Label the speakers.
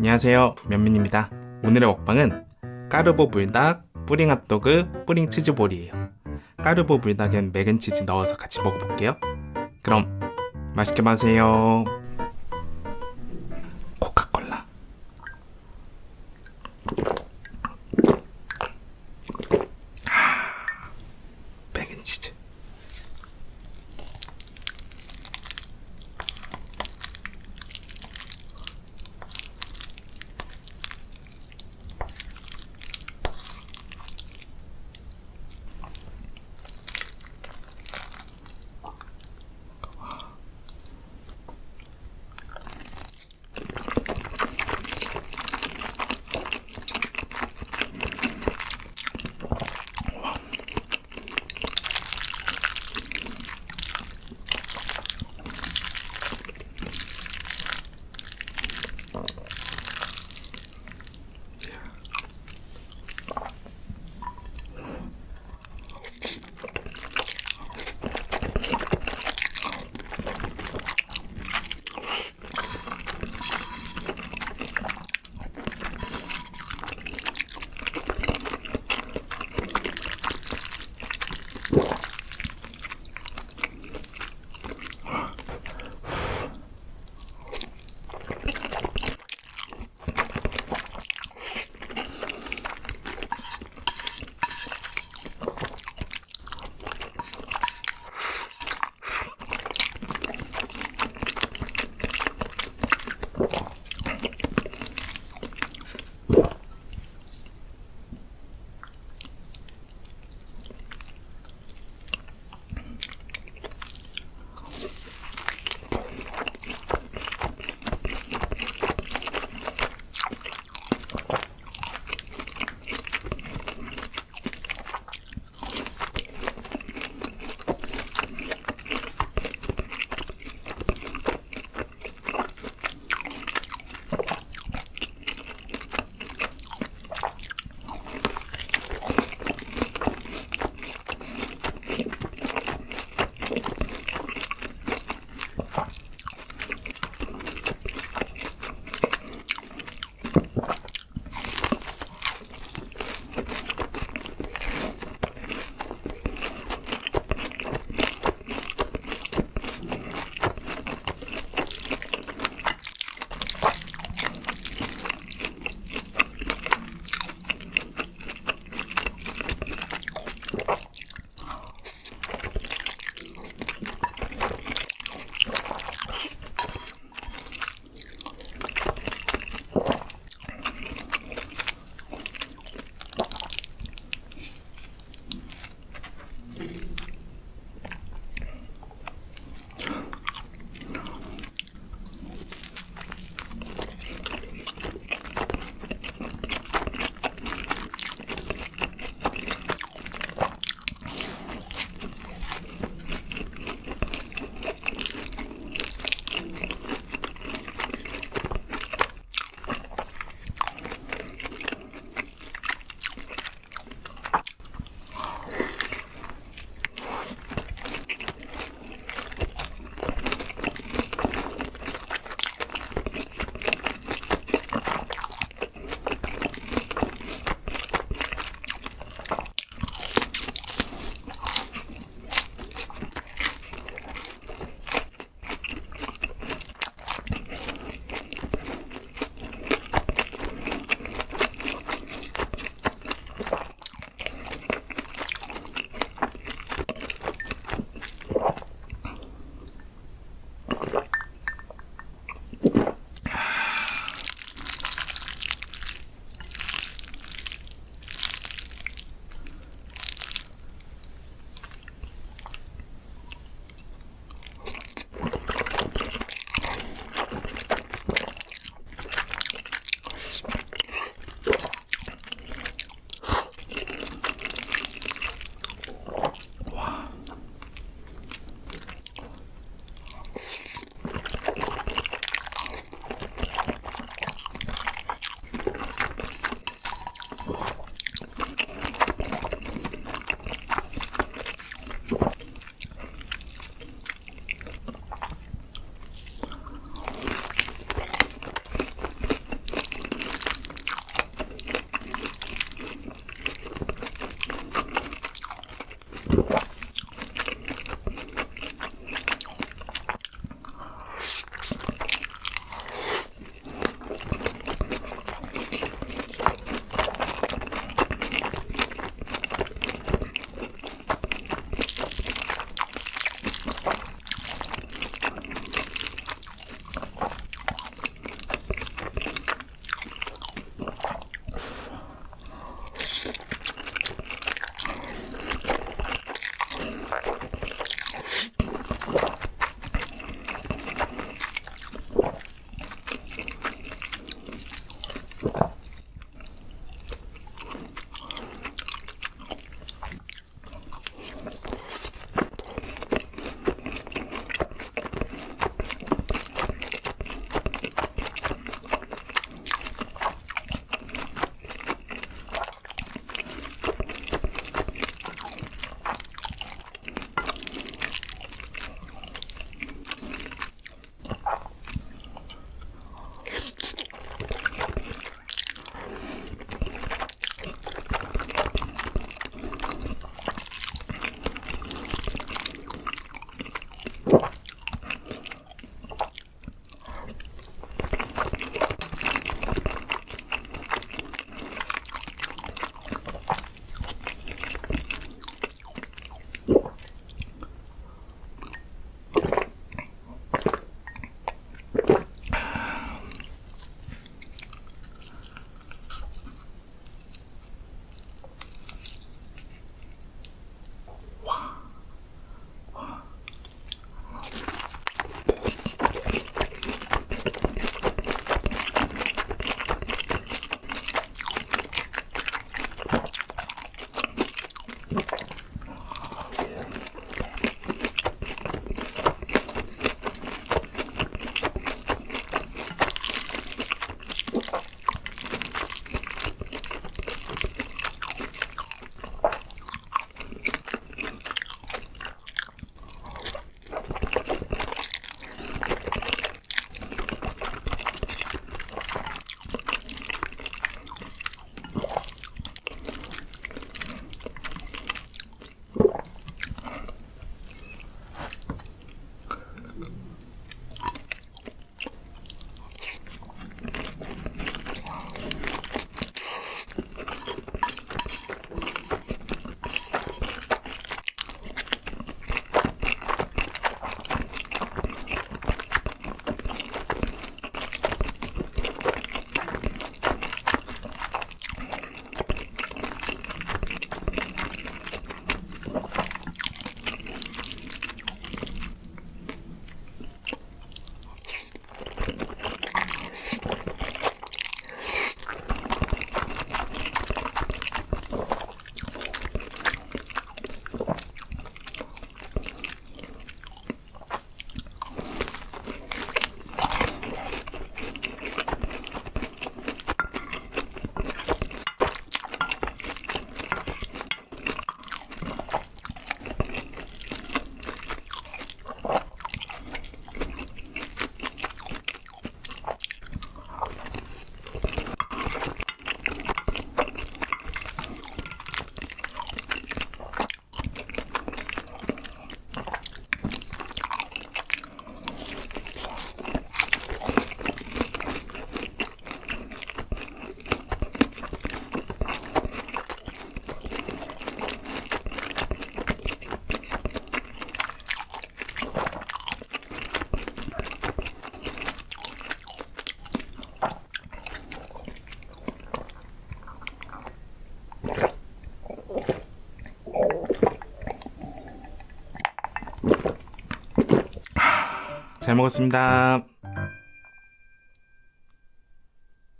Speaker 1: 안녕하세요. 면민입니다. 오늘의 먹방은 까르보 불닭, 뿌링 핫도그, 뿌링 치즈볼이에요. 까르보 불닭엔 맥앤치즈 넣어서 같이 먹어볼게요. 그럼 맛있게 마세요 잘 먹었습니다.